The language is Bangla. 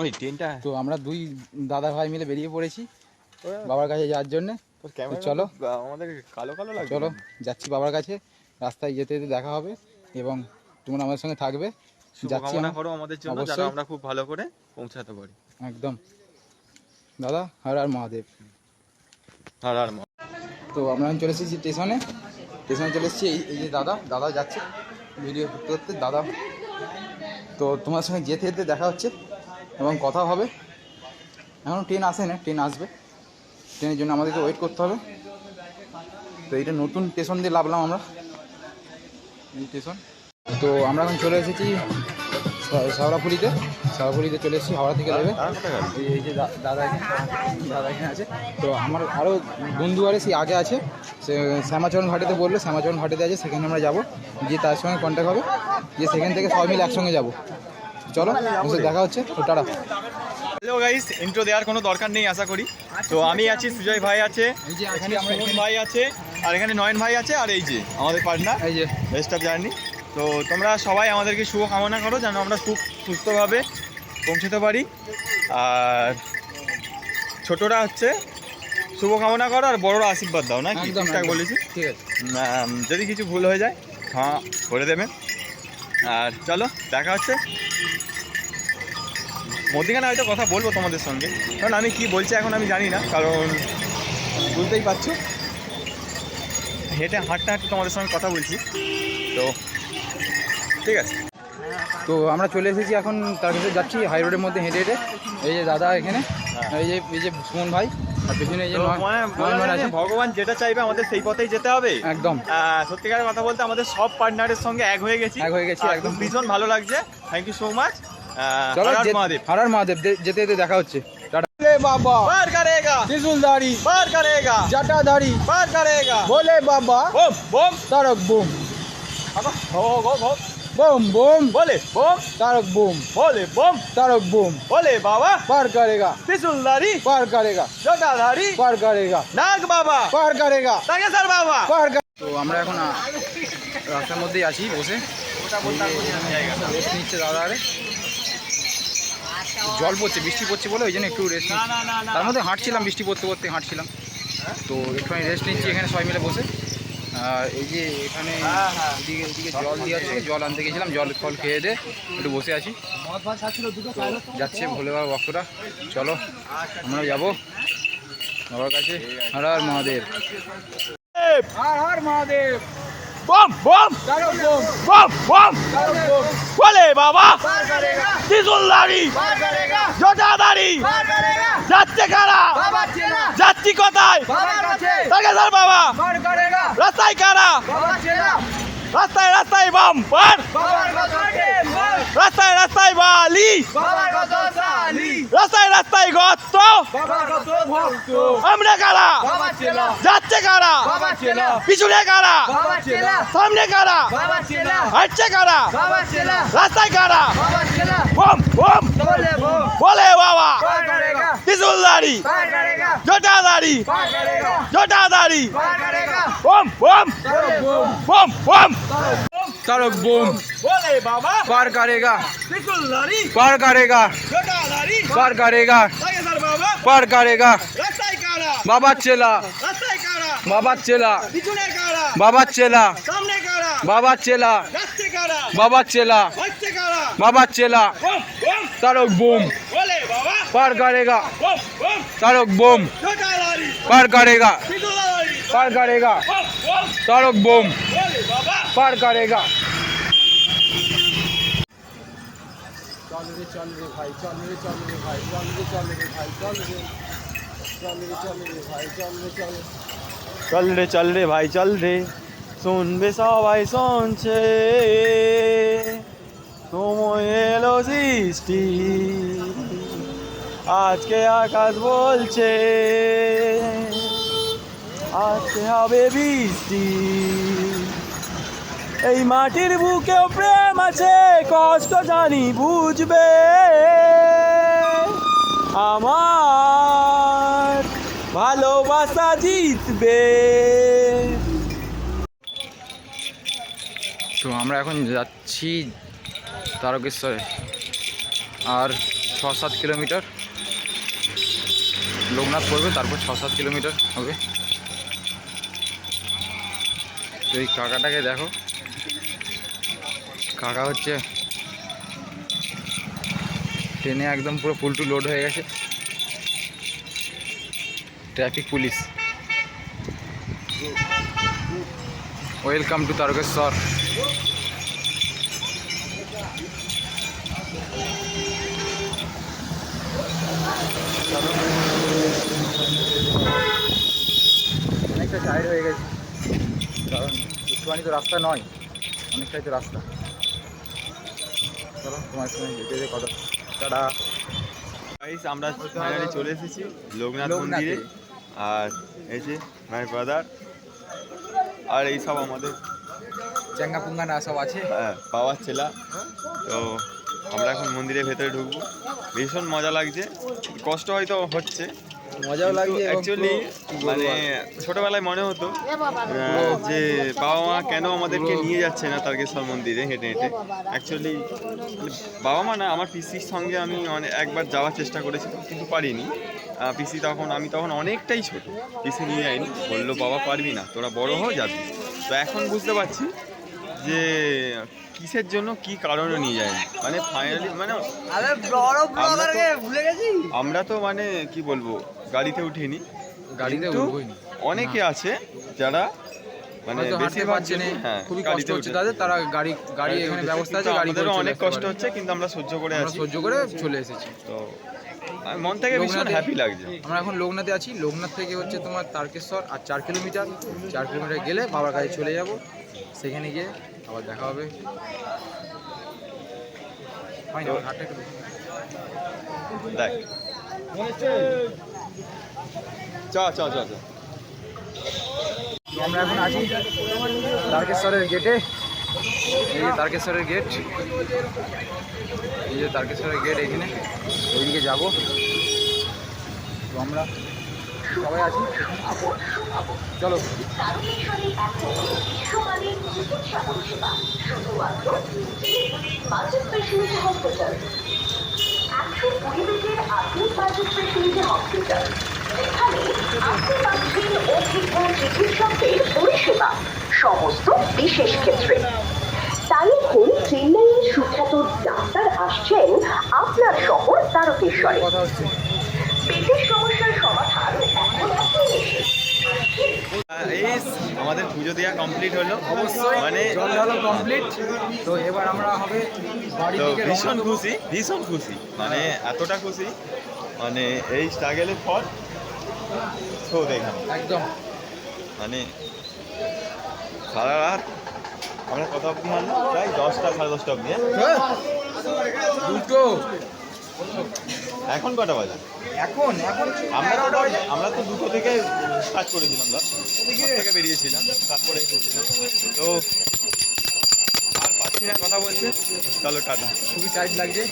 ওই ট্রেনটা। তো আমরা দুই দাদা ভাই মিলে বেরিয়ে পড়েছি বাবার কাছে যাওয়ার জন্যে। চলো। আমাদের কালো কালো লাগছে। চলো যাচ্ছি বাবার কাছে। রাস্তায় যেতে যেতে দেখা হবে এবং তোমরা আমাদের সঙ্গে থাকবে। যাচ্ছি শুভকামনা করো আমাদের জন্য অবশ্যই। আমরা খুব ভালো করে পৌঁছাতে পারি। একদম। দাদা হর আর মহাদেব। আর আর তো আমরা চলে এসেছি স্টেশনে। স্টেশনে চলে এসেছি এই যে দাদা দাদা যাচ্ছে ভিডিও করতে দাদা। তো তোমার সঙ্গে যেতে যেতে দেখা হচ্ছে। এবং কথা হবে। এখন ট্রেন আসে না, ট্রেন আসবে। ট্রেনের জন্য আমাদেরকে ওয়েট করতে হবে। তো এইটা নতুন স্টেশন দিয়ে লাভলাম আমরা। এই স্টেশন তো আমরা এখন চলে এসেছি শা- শাওড়াফুলিতে শাওড়াফুলিতে চলে এসেছি, হাওড়া থেকে নেবে। এই যে দাদা দাদা এখানে আছে। তো আমার আরও বন্ধু আরে সেই আগে আছে। সে শ্যামাচরণ ঘাটেতে বলল, শ্যামাচরণ ঘাটেতে আছে, সেখানে আমরা যাব। গিয়ে তার সঙ্গে কন্ট্যাক্ট হবে। গিয়ে সেখান থেকে সবাই মিলে একসঙ্গে যাব। চলো দেখা হচ্ছে। তো টাটা। হ্যালো গাইস ইন্ট্রো দেওয়ার কোনো দরকার নেই আশা করি। তো আমি আছি সুজয় ভাই আছে এখানে সুমন ভাই আছে আর এখানে নয়ন ভাই আছে আর এই যে আমাদের পার্টনার এই যে। বেস্ট অফ জার্নি তো তোমরা সবাই আমাদেরকে শুভ কামনা করো যেন আমরা খুব সুস্থভাবে পৌঁছতে পারি। আর ছোটরা হচ্ছে শুভ কামনা করো আর বড়রা আশীর্বাদ দাও না কি ঠিকঠাক বলেছি? ঠিক আছে। যদি কিছু ভুল হয়ে যায় হ্যাঁ করে দেবেন। আর চলো দেখা হচ্ছে। মধ্যিখানে হয়তো কথা বলব তোমাদের সঙ্গে। কারণ আমি কি বলছি এখন আমি জানি না কারণ বুঝতেই পারছ। হেঁটে হাঁটতে হাঁটতে তোমাদের সঙ্গে কথা বলছি। তো ঠিক আছে। তো আমরা চলে এসেছি এখন তার কাছে যাচ্ছি হাই রোডের মধ্যে হেঁটে হেঁটে। এই যে দাদা এখানে এই যে এই যে সুমন ভাই আর পেছনে এই যে ভগবান যেটা চাইবে আমাদের সেই পথেই যেতে হবে। একদম। সত্যিকারের কথা বলতে আমাদের সব পার্টনারের সঙ্গে এক হয়ে গেছি। এক হয়ে গেছি, একদম। ভীষণ ভালো লাগছে। থ্যাংক ইউ সো মাচ চলো যে- মহাদেব হর হর মহাদেব দে- যেতে যেতে দেখা হচ্ছে টাটা बाबा पार करेगा त्रिशूलधारी पार करेगा जटाधारी पार करेगा भोले बाबा बम बम तारक बूम हो हो हो बम बम बोले बम तारक बूम बोले बम तारक बूम बोले बाबा पार करेगा त्रिशूलधारी पार करेगा জটাধারী पार करेगा নাগ বাবা पार करेगा নাগেশ্বর বাবা पार कर তো আমরা এখন আ, রাস্তার মধ্যেই আছি বসে রেস্ট নিচ্ছে দাদা আরে জল পড়ছে বৃষ্টি পড়ছে বলে ওই জন্য একটু রেস্ট তার মধ্যে হাঁটছিলাম বৃষ্টি পড়তে পড়তে হাঁটছিলাম। তো একটুখানি রেস্ট নিচ্ছি এখানে সবাই মিলে বসে। আর এই যে এখানে হ্যাঁ, হ্যাঁ। জল দিয়ে আছে জল আনতে গেছিলাম জল ফল খেয়ে দিয়ে একটু বসে আছি। যাচ্ছে ভোলে বাবা ভক্তরা চলো আমরা যাব বাবার কাছে। হর হর মহাদেব। হর হর মহাদেব। बम बम बम बम বলে বাবা। তিজুলদারি জটাদারি যাচ্ছে কারা? যাচ্ছি কোথায়? তাকে ধর বাবা। রাস্তায় কারা? রাস্তায় রাস্তায় বাম রাস্তায় রাস্তায় বালি। রাস্তায় রাস্তায় গর্ত। সামনে কারা? যাচ্ছে কারা? পিছনে কারা? সামনে কারা? হাঁটছে কারা? রাস্তায় কারা? বলে বাবা। दाढ़ी जोटा दाढ़ी जोटा दाढ़ी बम बम बम बम सड़क बम। बोले बाबा। पार करेगा। पार करेगा। पार करेगा। पार करेगा। बाबा चेला। बाबा चेला। बाबा चेला। बाबा चेला। बाबा चेला। बाबा चेला। सड़क बूम। पार करेगा। বম বম तारक बूम জটাধারী पार करेगा ত্রিশূলধারী पार करेगा বম বম तारक बूम বলে বাবা पार करेगा चल रे चल रे भाई चल रे चल रे भाई चल रे चल रे भाई चल रे चल रे चल रे भाई चल रे चल চল রে চল রে ভাই চল রে শুনবে সবাই শুনছে সময় এলো সৃষ্টি আজকে আকাশ বলছে, আজকে হবে বৃষ্টি। এই মাটির বুকেও প্রেম আছে, কষ্ট জানি বুঝবে। আমার ভালোবাসা জিতবে। তো আমরা এখন যাচ্ছি তারকেশ্বরে, আর ছ সাত কিলোমিটার। লোকনাথ পড়বে তারপর ছ সাত কিলোমিটার হবে। তো এই কাকাটাকে দেখো। কাকা হচ্ছে ট্রেনে একদম পুরো ফুল টু লোড হয়ে গেছে। Traffic police. Welcome to Tarakeswar. অনেকটা টায়ার্ড হয়ে গেছে। কারণ একটুখানি তো রাস্তা নয় অনেকটাই তো রাস্তা। চলো তোমার সঙ্গে যেতে যেতে কথা টাটা। গাইস আমরা ফাইনালি চলে এসেছি লোকনাথ মন্দিরে। আর এই যে মাই ব্রাদার আর এই সব আমাদের চ্যাঙ্গা পুঙ্গানা সব আছে। হ্যাঁ, পাওয়ার ছেলা। তো আমরা এখন মন্দিরের ভেতরে ঢুকবো। ভীষণ মজা লাগছে। কষ্ট হয়তো হচ্ছে। মজাও লাগছে অ্যাকচুয়ালি মানে? ছোটবেলায় মনে হতো যে বাবা মা কেন আমাদেরকে নিয়ে যাচ্ছে না তারকেশ্বর মন্দিরে হেঁটে হেঁটে। অ্যাকচুয়ালি বাবা মা না আমার পিসির সঙ্গে আমি অনেক একবার যাওয়ার চেষ্টা করেছিলাম কিন্তু পারিনি। পিসি তখন আমি তখন অনেকটাই ছোট পিসি নিয়ে যাইনি। বলল বাবা পারবি না তোরা বড় হও যাবি। তো এখন বুঝতে পারছি যে কিসের জন্য কি কারণে নিয়ে যায়নি মানে ফাইনালি মানে আমরা তো- আমরা তো মানে কি বলব গাড়িতে উঠিনি। গাড়িতে অনেকে আছে যারা মানে বেশিরভাগ হ্যাঁ, খুবই গাড়িতে কষ্ট হচ্ছে তাদের তারা গাড়ি গাড়ি এখানে ব্যবস্থা আছে গাড়ি করে অনেক কষ্ট হচ্ছে কিন্তু আমরা সহ্য করে আছি। সহ্য করে চলে এসেছি। তো আমি মন থেকে ভীষণ হ্যাপি লাগছে। আমরা এখন লোকনাথে আছি। লোকনাথ থেকে হচ্ছে তোমার তারকেশ্বর আর চার কিলোমিটার। চার কিলোমিটার গেলে বাবার কাছে চলে যাব। সেখানে গিয়ে আবার দেখা হবে। দেখ। চ চ চ চ। আমরা এখন আছি তারকেশ্বরের গেটে। এই যে তারকেশ্বরের গেট। এই যে তারকেশ্বরের গেট এখানে। ওইদিকে যাব। তো আমরা সবাই আছি? চলো। একশো কুড়ি আধুনিক স্পেশালিটি হসপিটাল যেখানে আপনি পাচ্ছেন অভিজ্ঞ চিকিৎসকদের পরিষেবা সমস্ত বিশেষ ক্ষেত্রে। তাই এখন চেন্নাইয়ের সুখ্যাত ডাক্তার আসছেন আপনার শহর তারকেশ্বরে। পেটের সমস্যার সমাধান এই আমাদের পুজো দেওয়া কমপ্লিট হলো। অবশ্যই মানে জল ঢালো কমপ্লিট তো এবার আমরা হবে তো ভীষণ খুশি ভীষণ খুশি। মানে এতটা খুশি। মানে এই স্ট্রাগেলের দেখলাম। একদম। মানে সারা রাত আমরা কত অবধি মারলাম প্রায় দশটা সাড়ে দশটা অব্দি হ্যাঁ? দুটো। এখন কটা বাজে? এখন এখন আমরা তো আমরা তো দুটো থেকে কাজ করেছিলাম দা থেকে বেরিয়েছিলাম তারপরে এসেছিলাম। তো আর পাচ্ছি না কথা বলছে চলো টাটা। খুবই টাইট লাগছে।